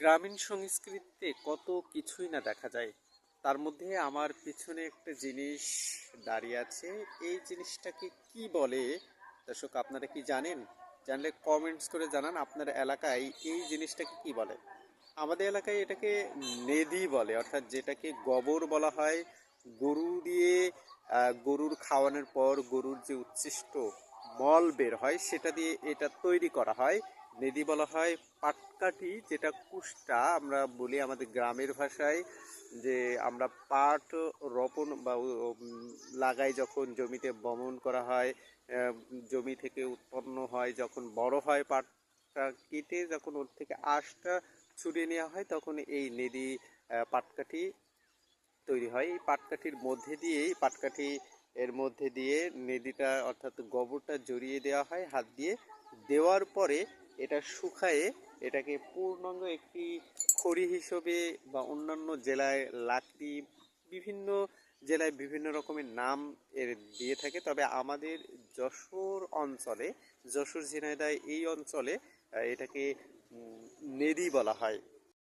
গ্রামীণ সংস্কৃতিতে কত কিছুই না দেখা যায়, তার মধ্যে আমার পিছনে একটা জিনিস দাঁড়িয়ে আছে। এই জিনিসটাকে কি বলে? দর্শক, আপনারা কি জানেন? জানলে কমেন্টস করে জানান আপনার এলাকায় এই জিনিসটাকে কি বলে। আমাদের এলাকায় এটাকে নেদি বলে, অর্থাৎ যেটাকে গোবর বলা হয়। গরু দিয়ে গরুর খাওয়ানোর পর গরুর যে উচ্ছিষ্ট মল বের হয়, সেটা দিয়ে এটা তৈরি করা হয়। নেদি বলা হয়, পাটকাঠি যেটা কুষ্টা, আমরা বলি আমাদের গ্রামের ভাষায়, যে আমরা পাট রোপণ বা লাগাই যখন জমিতে বমন করা হয় জমি থেকে উৎপন্ন হয়, যখন বড় হয় পাটটা কেটে যখন ওর থেকে আঁশটা ছুটিয়ে নেওয়া হয়, তখন এই নেদি পাটকাঠি তৈরি হয়। এই পাটকাঠির মধ্যে দিয়েই, পাটকাঠি এর মধ্যে দিয়ে নেদিটা অর্থাৎ গোবরটা জড়িয়ে দেওয়া হয়, হাত দিয়ে। দেওয়ার পরে এটা শুকায়ে এটাকে পূর্ণাঙ্গ একটি খড়ি হিসেবে বা অন্যান্য জেলায় লাকড়ি, বিভিন্ন জেলায় বিভিন্ন রকমের নাম এর দিয়ে থাকে। তবে আমাদের যশোর অঞ্চলে, যশোর ঝিনাইদায় এই অঞ্চলে এটাকে নেদি বলা হয়।